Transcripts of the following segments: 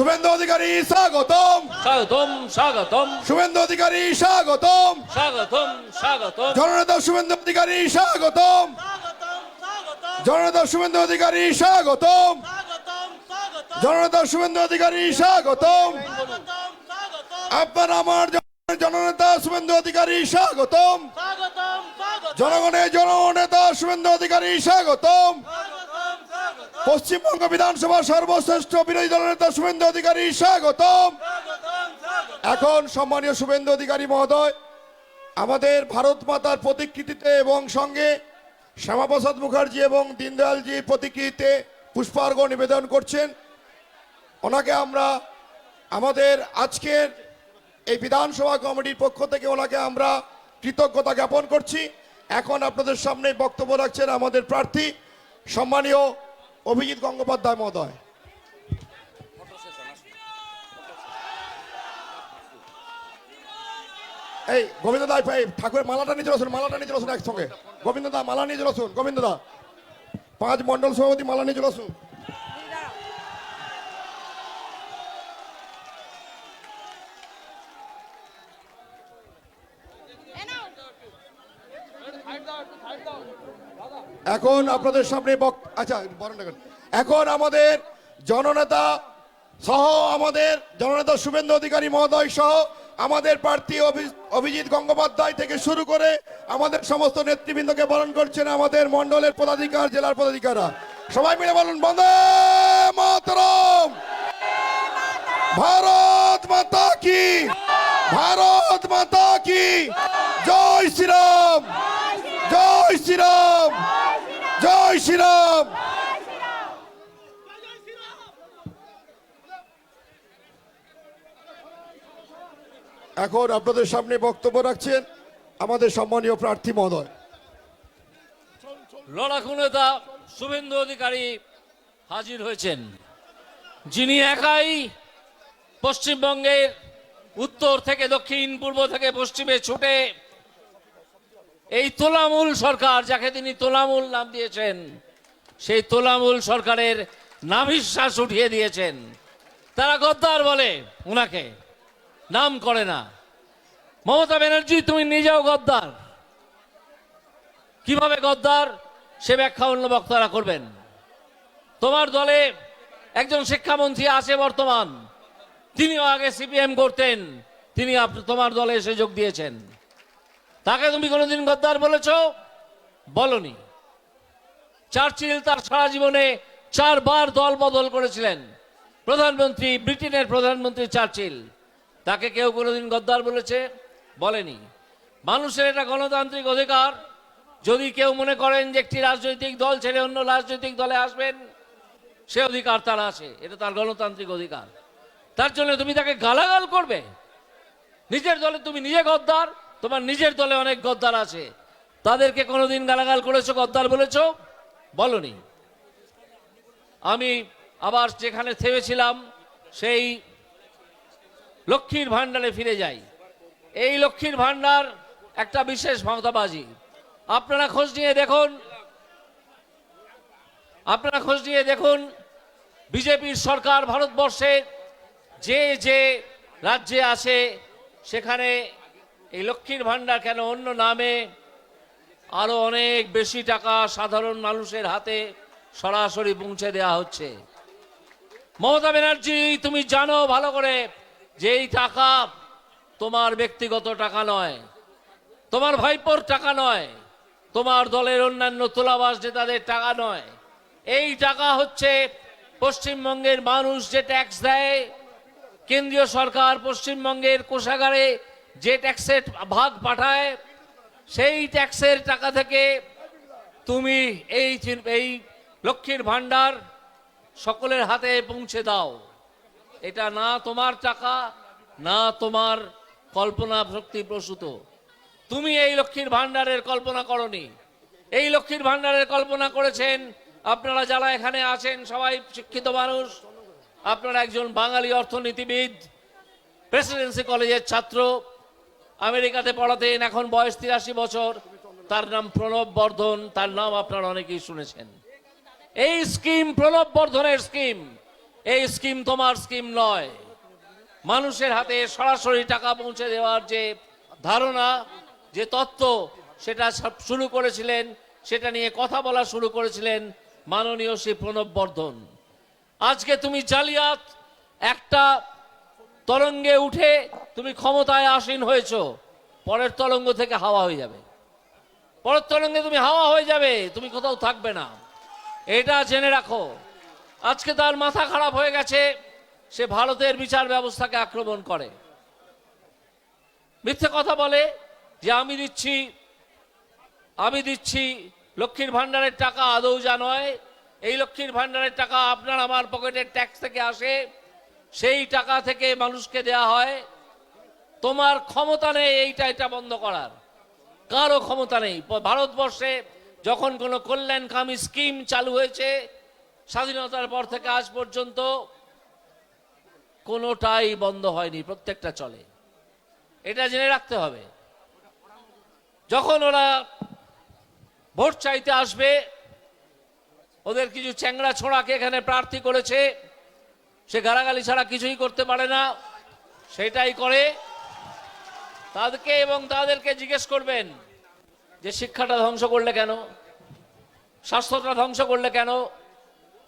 শুভেন্দু অধিকারী স্বাগতম। স্বাগতম স্বাগতম। শুভেন্দু অধিকারী স্বাগতম। স্বাগতম স্বাগতম। জননেতা শুভেন্দু অধিকারী স্বাগতম। জননেতা শুভেন্দু অধিকারী স্বাগতম। জননেতা শুভেন্দু অধিকারী স্বাগতম। আপনার আমার জন- জননেতা শুভেন্দু অধিকারী স্বাগতম জনগণের জননেতা শুভেন্দু অধিকারী স্বাগতম। পশ্চিমবঙ্গ বিধানসভা সর্বশ্রেষ্ঠ বিরোধী দলনেতা শুভেন্দু অধিকারী, স্বাগতম। এখন সম্মানীয় শুভেন্দু অধিকারী মহোদয়, আমাদের ভারত মাতার প্রতিকৃতিতে এবং সঙ্গে শ্যামাপ্রসাদ মুখার্জি এবং দীনদয়ালজি প্রতিকৃতিতে পুষ্পার্ঘ নিবেদন করছেন। ওনাকে আমরা, আমাদের আজকের এই বিধানসভা কমিটির পক্ষ থেকে ওনাকে আমরা কৃতজ্ঞতা জ্ঞাপন করছি। এখন আপনাদের সামনে বক্তব্য রাখছেন আমাদের প্রার্থী, সম্মানীয় অভিজিৎ গঙ্গোপাধ্যায় মহোদয়। এই গোবিন্দ দা ভাই ঠাকুরের মালাটা নিয়ে চলেছেন মালাটা নিয়ে চলেছেন একসঙ্গে। গোবিন্দ দা মালা নিয়ে চলেছেন গোবিন্দ দা পাঁচ মন্ডল সভাপতি, মালা নিয়ে চলেছেন এখন আপনাদের সামনে আচ্ছা কেন। এখন আমাদের জননেতা সহ আমাদের জননেতা শুভেন্দু অধিকারী মহোদয় সহ আমাদের প্রার্থী অভি- অভিজিৎ গঙ্গোপাধ্যায় থেকে শুরু করে আমাদের সমস্ত নেতৃবৃন্দকে বরণ করছেন আমাদের মন্ডলের পদাধিকার, জেলার পদাধিকাররা। সবাই মিলে বলুন, বন্দে মাতরম! ভারত মাতা কি? ভারত মাতা কি? জয় শ্রীরাম জয় শ্রীরাম জয় শ্রীরাম এখন আপনাদের সামনে বক্তব্য রাখছেন আমাদের সম্মানীয় প্রার্থী মহোদয়। লড়াকু নেতা শুভেন্দু অধিকারী হাজির হয়েছেন। যিনি একাই পশ্চিমবঙ্গের উত্তর থেকে দক্ষিণ, পূর্ব থেকে পশ্চিমে ছুটে এই তোলামূল সরকার, যাকে তিনি তোলামূল নাম দিয়েছেন, সেই তোলামূল সরকারের নাভিশ্বাস উঠিয়ে দিয়েছেন। তারা গদ্দার বলে উনাকে। নাম করে না। মমতা ব্যানার্জি, তুমি নিজেও গদ্দার। কীভাবে গদ্দার? সে ব্যাখ্যা অন্য বক্তারা করবেন। তোমার দলে একজন শিক্ষামন্ত্রী আছে বর্তমান। তিনিও আগে সিপিএম করতেন। তিনি তোমার দলে এসে যোগ দিয়েছেন। তাকে তুমি কোনোদিন গদ্দার বলেছ? বলনি। চার্চিল তার সারা জীবনে চারবার দল বদল করেছিলেন। প্রধানমন্ত্রী, ব্রিটেনের প্রধানমন্ত্রী চার্চিল। তাকে কেউ কোনোদিন গদ্দার বলেছে? বলেনি। মানুষের এটা গণতান্ত্রিক অধিকার। যদি কেউ মনে করেন যে একটি রাজনৈতিক দল ছেড়ে অন্য রাজনৈতিক দলে আসবেন, সে অধিকার তার আছে। এটা তার গণতান্ত্রিক অধিকার। তার জন্য তুমি তাকে গালাগাল করবে। নিজের দলে তুমি নিজে গদ্দার, তোমার নিজের দলে অনেক গদ্দার আছে। তাদেরকে কোনোদিন গালাগাল করেছ, গদ্দার বলেছ? বলনি। আমি আবার যেখানে থেমেছিলাম, সেই লক্ষ্মীর ভাণ্ডারে ফিরে যাই। এই লক্ষ্মীর ভাণ্ডার একটা বিশেষ ভাঁওতাবাজি। আপনারা খোঁজ নিয়ে দেখুন। আপনারা খোঁজ নিয়ে দেখুন, বিজেপির সরকার ভারতবর্ষে যে যে রাজ্যে আছে, সেখানে এই লক্ষ্মীর ভাণ্ডার কেন অন্য নামে? আরও অনেক বেশি টাকা সাধারণ মানুষের হাতে সরাসরি পৌঁছে দেওয়া হচ্ছে। মমতা ব্যানার্জি, তুমি জানো ভালো করে যে এই টাকা তোমার ব্যক্তিগত টাকা নয়, তোমার ভাইপোর টাকা নয়, তোমার দলের অন্যান্য তোলাবাস নেতাদের টাকা নয়, এই টাকা হচ্ছে পশ্চিমবঙ্গের মানুষ যে ট্যাক্স দেয়, কেন্দ্রীয় সরকার পশ্চিমবঙ্গের কোষাগারে যে ট্যাক্সের ভাগ পাঠায়, সেই ট্যাক্সের টাকা থেকে তুমি এই এই লক্ষ্মীর ভাণ্ডার সকলের হাতে পৌঁছে দাও। এটা না তোমার টাকা না তোমার কল্পনা শক্তি প্রসূত। তুমি এই লক্ষ্মীর ভাণ্ডারের কল্পনা করনি। এই লক্ষ্মীর ভাণ্ডারের কল্পনা করেছেন, আপনারা যারা এখানে আছেন, সবাই শিক্ষিত মানুষ। আপনারা একজন বাঙালি অর্থনীতিবিদ, প্রেসিডেন্সি কলেজের ছাত্র। আমেরিকাতে পড়াতেন, এখন বয়স তিরাশি বছর। তার নাম প্রণব বর্ধন, তার নাম আপনারা অনেকেই শুনেছেন। এই স্কিম, প্রণব বর্ধনের স্কিম এই স্কিম তোমার স্কিম নয়। মানুষের হাতে সরাসরি টাকা পৌঁছে দেওয়ার যে ধারণা, যে তত্ত্ব, সেটা শুরু করেছিলেন, সেটা নিয়ে কথা বলা শুরু করেছিলেন মাননীয় শ্রী প্রণব বর্ধন। আজকে তুমি জালিয়াত একটা তরঙ্গে উঠে তুমি ক্ষমতায় আসীন হয়েছ, পরের তরঙ্গ থেকে হাওয়া হয়ে যাবে। পরের তরঙ্গে তুমি হাওয়া হয়ে যাবে, তুমি কোথাও থাকবে না। এটা জেনে রাখো। আজকে তার মাথা খারাপ হয়ে গেছে, সে ভারতের বিচার ব্যবস্থাকে আক্রমণ করে। মিথ্যে কথা বলে যে আমি দিচ্ছি আমি দিচ্ছি, লক্ষ্মীর ভাণ্ডারের টাকা আদৌ যা নয়, এই লক্ষ্মীর ভাণ্ডারের টাকা আপনার আমার পকেটের ট্যাক্স থেকে আসে, সেই টাকা থেকে মানুষকে দেয়া হয়। তোমার ক্ষমতা নেই এইটা, এটা বন্ধ করার। কারও ক্ষমতা নেই। ভারতবর্ষে যখন কোনো কল্যাণকামী স্কিম চালু হয়েছে স্বাধীনতার পর থেকে আজ পর্যন্ত কোনোটাই বন্ধ হয়নি, প্রত্যেকটা চলে। এটা জেনে রাখতে হবে। যখন ওরা ভোট চাইতে আসবে, ওদের কিছু চ্যাংড়া ছোড়াকে এখানে প্রার্থী করেছে, সে গালাগালি ছাড়া কিছুই করতে পারে না, সেটাই করে। তাদেরকে এবং তাদেরকে জিজ্ঞেস করবেন যে শিক্ষাটা ধ্বংস করলে কেন? স্বাস্থ্যটা ধ্বংস করলে কেন?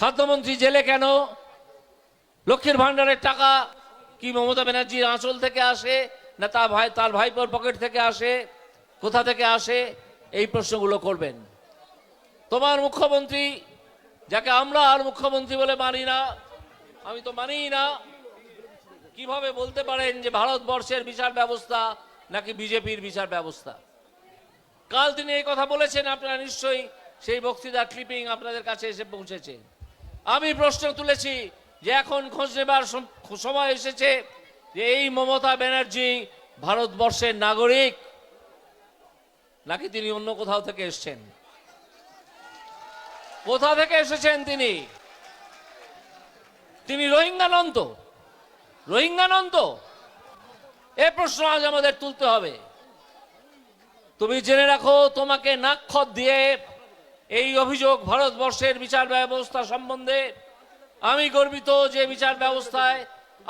খাদ্যমন্ত্রী জেলে কেন? লক্ষ্মীর ভাণ্ডারের টাকা কি মমতা ব্যানার্জির আঁচল থেকে আসে না তার ভাই তার ভাইপোর পকেট থেকে আসে? কোথা থেকে আসে? এই প্রশ্নগুলো করবেন। তোমার মুখ্যমন্ত্রী, যাকে আমরা আর মুখ্যমন্ত্রী বলে মানি না, আমি তো মানিই না, কীভাবে বলতে পারেন যে ভারতবর্ষের বিচার ব্যবস্থা নাকি বিজেপির বিচার ব্যবস্থা? কাল তিনি এই কথা বলেছেন, আপনারা নিশ্চয়ই সেই বক্তৃতার ক্লিপিং আপনাদের কাছে এসে পৌঁছেছে। আমি প্রশ্ন তুলেছি যে এখন খোঁজ নেবার সময় এসেছে যে এই মমতা ব্যানার্জি ভারতবর্ষের নাগরিক নাকি তিনি অন্য কোথাও থেকে এসছেন? কোথা থেকে এসেছেন তিনি? তিনি রোহিঙ্গা নন তো রোহিঙ্গা নন তো এ প্রশ্ন আজ আমাদের তুলতে হবে। তুমি জেনে রাখো, তোমাকে নাক্ষর দিয়ে এই অভিযোগ ভারতবর্ষের বিচার ব্যবস্থা সম্বন্ধে আমি গর্বিত যে বিচার ব্যবস্থায়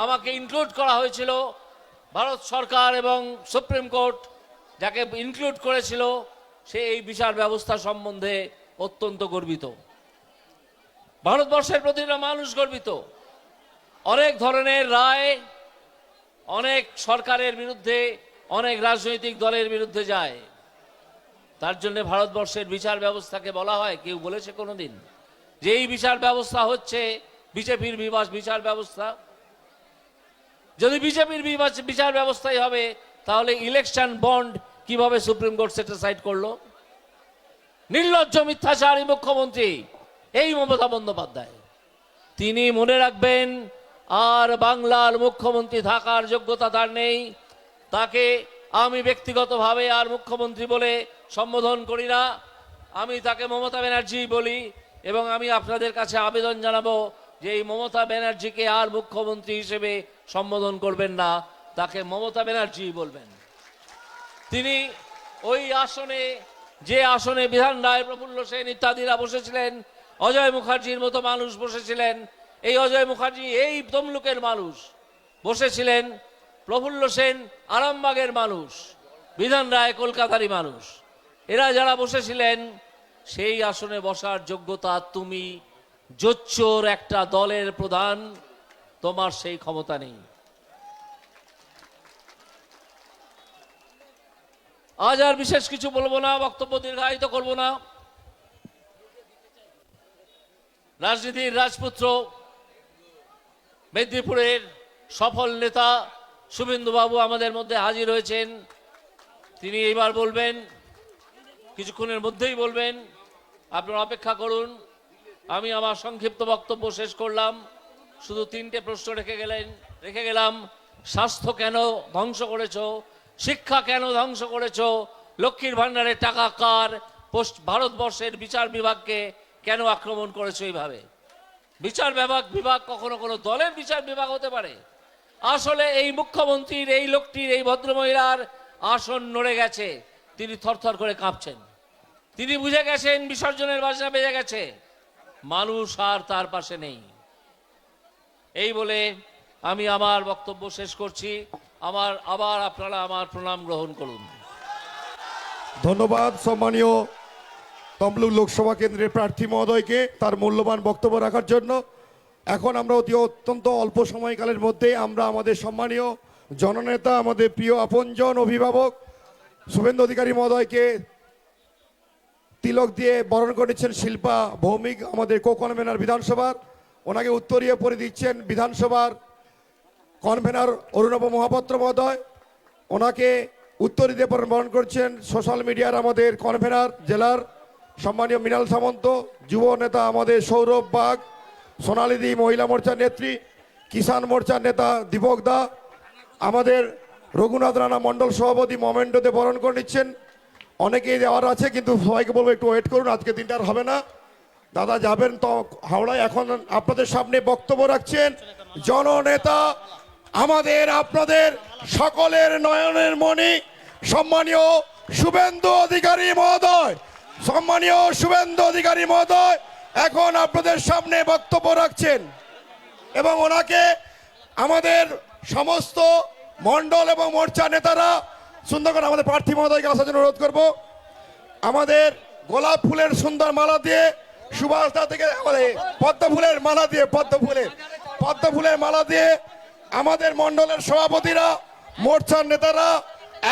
আমাকে ইনক্লুড করা হয়েছিল ভারত সরকার এবং সুপ্রিম কোর্ট যাকে ইনক্লুড করেছিল, সে এই বিচার ব্যবস্থা সম্বন্ধে অত্যন্ত গর্বিত। ভারতবর্ষের প্রতিটা মানুষ গর্বিত। অনেক ধরনের রায় অনেক সরকারের বিরুদ্ধে, অনেক রাজনৈতিক দলের বিরুদ্ধে যায়। তার জন্য ভারতবর্ষের বিচার ব্যবস্থাকে বলা হয়, কেউ বলেছে কোনোদিন? যে এই বিচার ব্যবস্থা হচ্ছে, বিজেপির বিবাস বিচার ব্যবস্থা। যদি বিজেপির বিবাস বিচার ব্যবস্থাই হবে, তাহলে ইলেকশন বন্ড কীভাবে সুপ্রিম কোর্ট সেটা সাইড করল? নির্লজ্জ মিথ্যাচারী মুখ্যমন্ত্রী, এই মমতা বন্দ্যোপাধ্যায়। তিনি মনে রাখবেন, আর বাংলার মুখ্যমন্ত্রী থাকার যোগ্যতা তার নেই। তাকে আমি ব্যক্তিগতভাবে আর মুখ্যমন্ত্রী বলে সম্বোধন করি না। আমি তাকে মমতা ব্যানার্জি বলি এবং আমি আপনাদের কাছে আবেদন জানাব যে এই মমতা ব্যানার্জিকে আর মুখ্যমন্ত্রী হিসেবে সম্বোধন করবেন না, তাকে মমতা ব্যানার্জি বলবেন। তিনি ওই আসনে, যে আসনে বিধান রায় প্রফুল্ল সেন ইত্যাদিরা বসেছিলেন, অজয় মুখার্জির মতো মানুষ বসেছিলেন, এই অজয় মুখার্জি এই তমলুকের মানুষ বসেছিলেন, প্রফুল্ল সেন আরামবাগের মানুষ, বিধান রায় কলকাতারই মানুষ। এরা যারা বসেছিলেন, সেই আসনে বসার যোগ্যতা তুমি। জোচ্চোর একটা দলের প্রধান, তোমার সেই ক্ষমতা নেই। আজ আর বিশেষ কিছু বলব না, বক্তব্য দীর্ঘায়িত করব না। রাজনীতির রাজপুত্র, মেদিনীপুরের সফল নেতা শুভেন্দু বাবু আমাদের মধ্যে হাজির হয়েছেন। তিনি এইবার বলবেন কিছুক্ষণের মধ্যেই বলবেন, আপনারা অপেক্ষা করুন, আমি আমার সংক্ষিপ্ত বক্তব্য শেষ করলাম। শুধু তিনটে প্রশ্ন রেখে গেলেন, রেখে গেলাম, স্বাস্থ্য কেন ধ্বংস করেছ, শিক্ষা কেন ধ্বংস করেছ, লক্ষ্মীর ভাণ্ডারের টাকা কার পশ্চ- ভারতবর্ষের বিচার বিভাগকে কেন আক্রমণ করেছ এইভাবে? বিচার বিভাগ বিভাগ কখনো কোনো দলের বিচার বিভাগ হতে পারে? আসলে এই মুখ্যমন্ত্রীর, এই লোকটির, এই ভদ্রমহিলার আসন নড়ে গেছে। তিনি থরথর করে কাঁপছেন। তিনি বুঝে গেছেন বিসর্জনের বাজনা বেজে গেছে। মানুষ আর তার পাশে নেই। এই বলে আমি আমার বক্তব্য শেষ করছি। আমার, আবার আপনারা আমার প্রণাম গ্রহণ করুন। ধন্যবাদ সম্মানীয় তমলুক লোকসভা কেন্দ্রের প্রার্থী মহোদয়কে তার মূল্যবান বক্তব্য রাখার জন্য। এখন আমরা অতি অত্যন্ত অল্প সময়কালের মধ্যে আমরা আমাদের সম্মানীয় জননেতা, আমাদের প্রিয় আপনজন, অভিভাবক শুভেন্দু অধিকারী মহোদয়কে তিলক দিয়ে বরণ করেছেন শিল্পা ভৌমিক, আমাদের কো কনভেনার বিধানসভার। ওনাকে উত্তরীয় পরে দিচ্ছেন বিধানসভার কনভেনার অরুণব মহাপাত্র মহোদয়। ওনাকে উত্তর দিয়ে বরণ করছেন সোশ্যাল মিডিয়ার আমাদের কনভেনার জেলার সম্মানীয় মৃণাল সামন্ত, যুব নেতা আমাদের সৌরভ বাগ, সোনালিদি মহিলা মোর্চার নেত্রী, কিষাণ মোর্চার নেতা দীপক দা, আমাদের রঘুনাথ রানা মণ্ডল সভাপতি মোমেন্টোতে বরণ করে নিচ্ছেন। অনেকেই দেওয়ার আছে, কিন্তু সবাইকে বলব একটু ওয়েট করুন, আজকে দিনটা আর হবে না। দাদা যাবেন তো, হাওড়ায় এখন আপনাদের সামনে বক্তব্য রাখছেন জননেতা, আমাদের, আপনাদের সকলের নয়নের মণি, সম্মানীয় শুভেন্দু অধিকারী মহোদয়, সম্মানীয় শুভেন্দু অধিকারী মহোদয়, এখন আপনাদের সামনে বক্তব্য রাখছেন। এবং ওনাকে আমাদের সমস্ত মণ্ডল এবং মোর্চা নেতারা, সুন্দর করে আমাদের প্রার্থী মহোদয়কে আসার জন্য অনুরোধ করব। আমাদের গোলাপ ফুলের সুন্দর মালা দিয়ে, সুভাষ দা থেকে পদ্ম ফুলের মালা দিয়ে, পদ্ম ফুলের পদ্ম ফুলের মালা দিয়ে আমাদের মণ্ডলের সভাপতিরা, মোর্চার নেতারা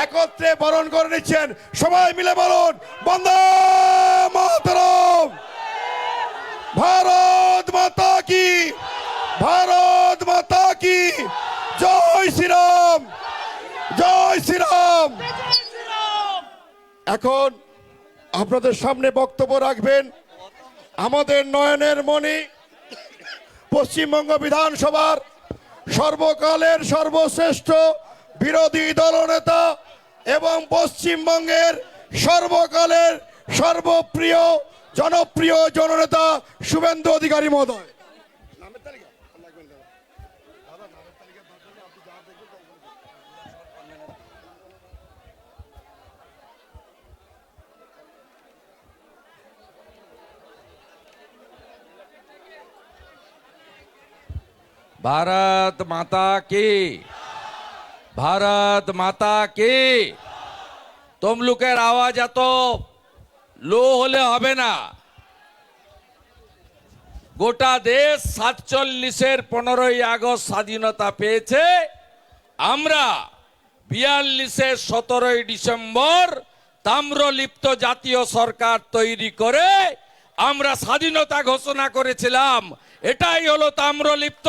একত্রে বরণ করে নিচ্ছেন। সবাই মিলে বলুন, বন্দে মাতরম! ভারত মাতা কি? ভারত মাতা কি জয় শ্রীরাম জয় শ্রীরাম এখন আপনাদের সামনে বক্তব্য রাখবেন আমাদের নয়নের মণি, পশ্চিমবঙ্গ বিধানসভার সর্বকালের সর্বশ্রেষ্ঠ বিরোধী দলনেতা এবং পশ্চিমবঙ্গের সর্বকালের সর্বপ্রিয়, জনপ্রিয় জননেতা শুভেন্দু অধিকারী মহোদয়। भारत माता की ভারত মাতা কি তমলুকের আওয়াজ এত লো হলে হবে না গোটা দেশ সাতচল্লিশের পনেরোই আগস্ট স্বাধীনতা পেয়েছে আমরা বিয়াল্লিশের সতেরোই ডিসেম্বর তাম্রলিপ্ত জাতীয় সরকার তৈরি করে আমরা স্বাধীনতা ঘোষণা করেছিলাম। এটাই হলো তাম্রলিপ্ত।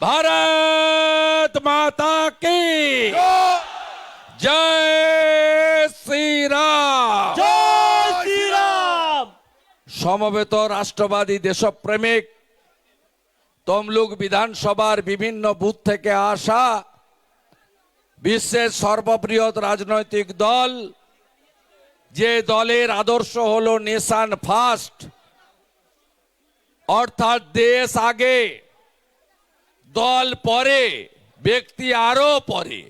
ভারত মাতা কি? জয় শ্রীরাম। জয় শ্রীরাম। সমবেত রাষ্ট্রবাদী দেশপ্রেমিক তমলুক বিধানসভার বিভিন্ন বুথ থেকে আসা বিশ্বের সর্ববৃহৎ রাজনৈতিক দল যে দলের আদর্শ হলো নেশান ফার্স্ট অর্থাৎ দেশ আগে, দল পরে, ব্যক্তি আরও পরে।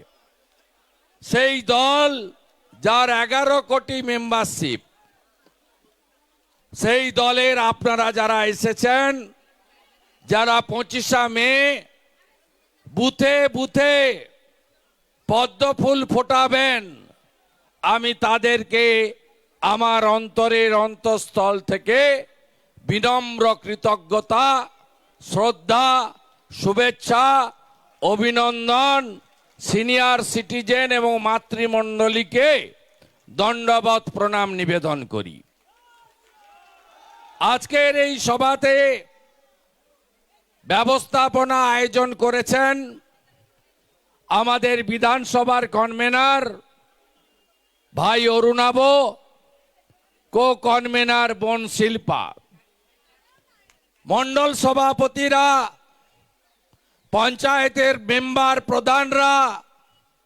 সেই দল যার এগারো কোটি মেম্বারশিপ সেই দলের আপনারা যারা এসেছেন, যারা পঁচিশা মে, বুথে বুথে পদ্ম ফুল ফোটাবেন। আমি তাদেরকে আমার অন্তরের অন্তঃস্থল থেকে বিনম্র কৃতজ্ঞতা, শ্রদ্ধা, শুভেচ্ছা, অভিনন্দন সিনিয়র সিটিজেন এবং মাতৃমণ্ডলীকে দণ্ডবত প্রণাম নিবেদন করি। আজকের এই সভাতে ব্যবস্থাপনা আয়োজন করেছেন আমাদের বিধানসভার কনভেনার ভাই অরুণাব কো কনভেনার বন শিল্পা। মন্ডল সভাপতিরা পঞ্চায়েতের মেম্বার প্রধানরা